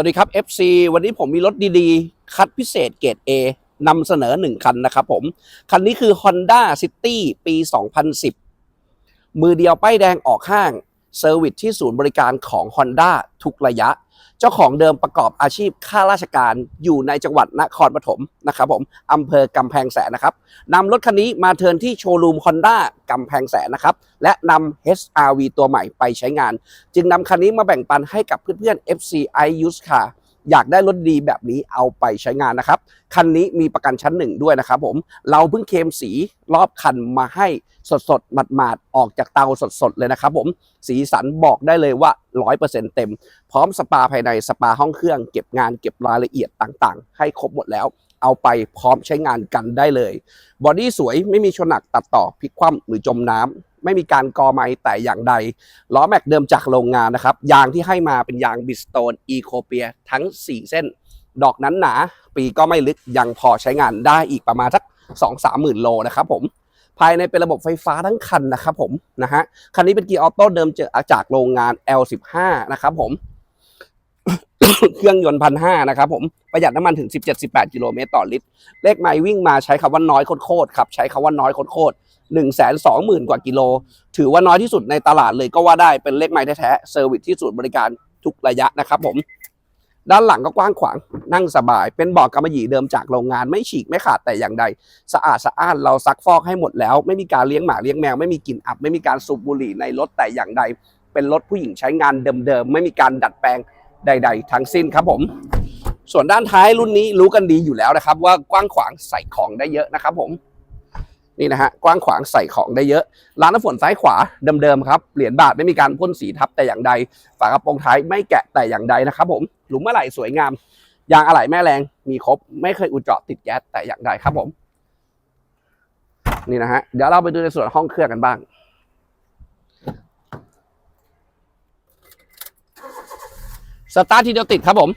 วัสดีครับ FC วันนี้ผมมีรถดีๆ คัดพิเศษเกรด A นำเสนอ 1 คันนะครับผม คันนี้คือ Honda City ปี 2010 มือเดียวป้ายแดงออกห้าง เซอร์วิสที่ศูนย์บริการของ Honda ทุกระยะ เจ้าของเดิมประกอบอาชีพข้าราชการอยู่ในจังหวัดนครปฐมนะครับผมอำเภอกำแพงแสนนะครับนำรถคันนี้มาเทินที่โชว์รูม Honda กำแพงแสนนะครับ และนำ HRV ตัวใหม่ไปใช้งาน จึงนำคันนี้มาแบ่งปันให้กับเพื่อนๆ FCI Used Car อยากได้รถดีแบบนี้เอาไปใช้งานนะครับ คันนี้มีประกันชั้นหนึ่งด้วยนะครับผม เราเพิ่งเคลมสีรอบคันมาให้สดๆหมาดๆออกจากเตาสดๆเลยนะครับผม สีสันบอกได้เลยว่า 100%เต็ม พร้อมสปาภายในสปาห้องเครื่องเก็บงานเก็บรายละเอียดต่างๆ ให้ครบหมดแล้วเอาไปพร้อมใช้งานกันได้เลย บอดี้สวยไม่มีชนหนักตัดต่อพลิกคว่ำหรือจมน้ำ ไม่มีการกอไม้แต่อย่างใด ล้อแม็กเดิมจากโรงงานนะครับ ยางที่ให้มาเป็นยางบิสโตนอีโคเปียทั้ง 4 เส้น ดอกนั้นหนาปีก็ไม่ลึกยังพอใช้งานได้อีกประมาณสัก 2 3หมื่นโลนะครับผมภายในเป็นระบบไฟฟ้าทั้งคันนะครับผมนะฮะคันนี้เป็นเกียร์ออโต้เดิมเจอจากโรงงาน L15 นะครับผมเครื่องยนต์พันห้านะครับผมประหยัดน้ำมันถึง 17-18 กิโลเมตรต่อลิตร เลขไมล์วิ่งมาใช้คำว่าน้อยโคตรครับ ใช้คำว่าน้อยโคตร ๆหนึ่งแสนสองหมื่นกว่ากิโล ถือว่าน้อยที่สุดในตลาดเลยก็ว่าได้เป็นเลขไมล์แท้ๆเซอร์วิสที่ศูนย์บริการทุกระยะนะครับผม ด้านหลังก็กว้างขวางนั่งสบาย เป็นเบาะกำมะหยี่เดิมจากโรงงานไม่ฉีกไม่ขาดแต่อย่างใด สะอาดสะอ้านเราซักฟอกให้หมดแล้ว ไม่มีการเลี้ยงหมาเลี้ยงแมวไม่มีกลิ่นอับ ไม่มีการสูบบุหรี่ในรถแต่อย่างใด เป็นรถผู้หญิงใช้งานเดิมๆไม่มีการดัดแปลงใด ๆ ทั้งสิ้นครับผมส่วนด้านท้ายรุ่นนี้รู้กันดีอยู่แล้วนะครับว่ากว้างขวางใส่ของได้เยอะนะครับผม นี่นะฮะกว้างขวางใส่ของได้เยอะ ร้านน้ำฝนซ้ายขวาเดิมๆครับเหรียญบาทไม่มีการพ่นสีทับแต่อย่างใด ฝากระโปรงท้ายไม่แกะแต่อย่างใดนะครับผมหลุมอะไหล่สวยงามยางอะไหล่แม่แรงมีครบ ไม่เคยอุดเจาะติดแก๊สแต่อย่างใดครับผม นี่นะฮะเดี๋ยวเราไปดูในส่วนห้องเครื่องกันบ้าง สตาร์ททีเดียวติดครับผม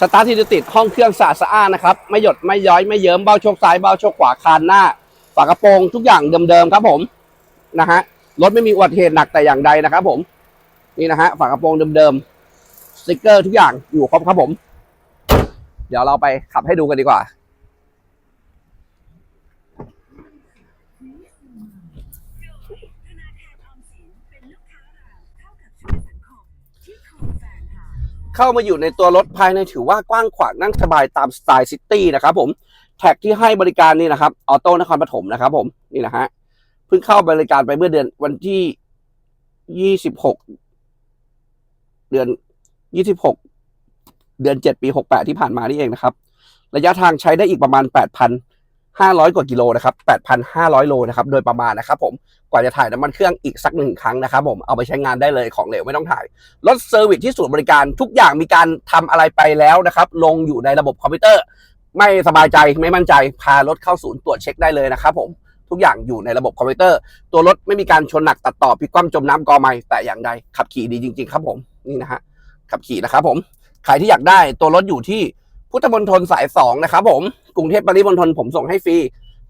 สตาร์ทที่ติดห้องเครื่องสะอาดสะอ้านนะครับ ไม่หยดไม่ย้อยไม่เยิ้มเบ้าโชกซ้ายเบ้าโชกขวาคานหน้า ฝากระโปรงทุกอย่างเดิมๆครับผมนะฮะรถไม่มีอุบัติเหตุหนักแต่อย่างใดนะครับ ผม นี่นะฮะฝากระโปรงเดิมๆสติกเกอร์ทุกอย่างอยู่ครบครับผม เดี๋ยวเราไปขับให้ดูกันดีกว่า ธนาคารออมสินเป็นลูกค้าเราเท่ากับช่วยสังคมที่คอแฟนค่ะ เข้ามาอยู่ในตัวรถภายในถือว่ากว้างขวางนั่งสบายตามสไตล์ซิตี้นะครับผมแท็กที่ให้บริการนี่นะครับออโต้นครปฐมนะครับผมนี่นะฮะเพิ่งเข้าบริการไปเมื่อเดือนวันที่ยี่สิบหกเดือนยี่สิบหกเดือนเจ็ดปีหกแปดที่ผ่านมานี่เองนะครับ ระยะทางใช้ได้อีกประมาณแปดพัน ห้าร้อยกว่ากิโลนะครับแปดพันห้าร้อยโลนะครับ โดยประมาณนะครับผม กว่าจะถ่ายน้ำมันเครื่องอีกสักหนึ่งครั้งนะครับผม เอาไปใช้งานได้เลยของเหลวไม่ต้องถ่าย รถเซอร์วิสที่ศูนย์บริการทุกอย่างมีการทำอะไรไปแล้วนะครับ ลงอยู่ในระบบคอมพิวเตอร์ ไม่สบายใจไม่มั่นใจ พารถเข้าศูนย์ตรวจเช็คได้เลยนะครับผม ทุกอย่างอยู่ในระบบคอมพิวเตอร์ ตัวรถไม่มีการชนหนักตัดต่อพิกคว่ำจมน้ำกอไม่แต่อย่างใดขับขี่ดีจริง ๆ ครับผม นี่นะฮะ ขับขี่นะครับผม ใครที่อยากได้ตัวรถอยู่ที่ พุทธมณฑลสายสองนะครับผม กรุงเทพปริมณฑลผมส่งให้ฟรี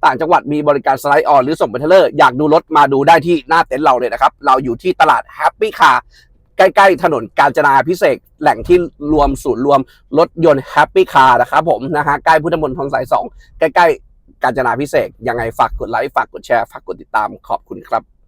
ต่างจังหวัดมีบริการสไลด์ออนหรือส่งไปเทเลอร์ อยากดูรถมาดูได้ที่หน้าเต็นท์เราเลยนะครับ เราอยู่ที่ตลาดแฮปปี้คาร์ใกล้ ๆ ถนนกาญจนาพิเศษแหล่งที่รวมศูนย์รวมรถยนต์แฮปปี้คาร์นะครับผมนะฮะใกล้พุทธมณฑลสายสองใกล้ ๆ กาญจนาพิเศษยังไงฝากกดไลค์ฝากกดแชร์ฝากกดติดตามขอบคุณครับ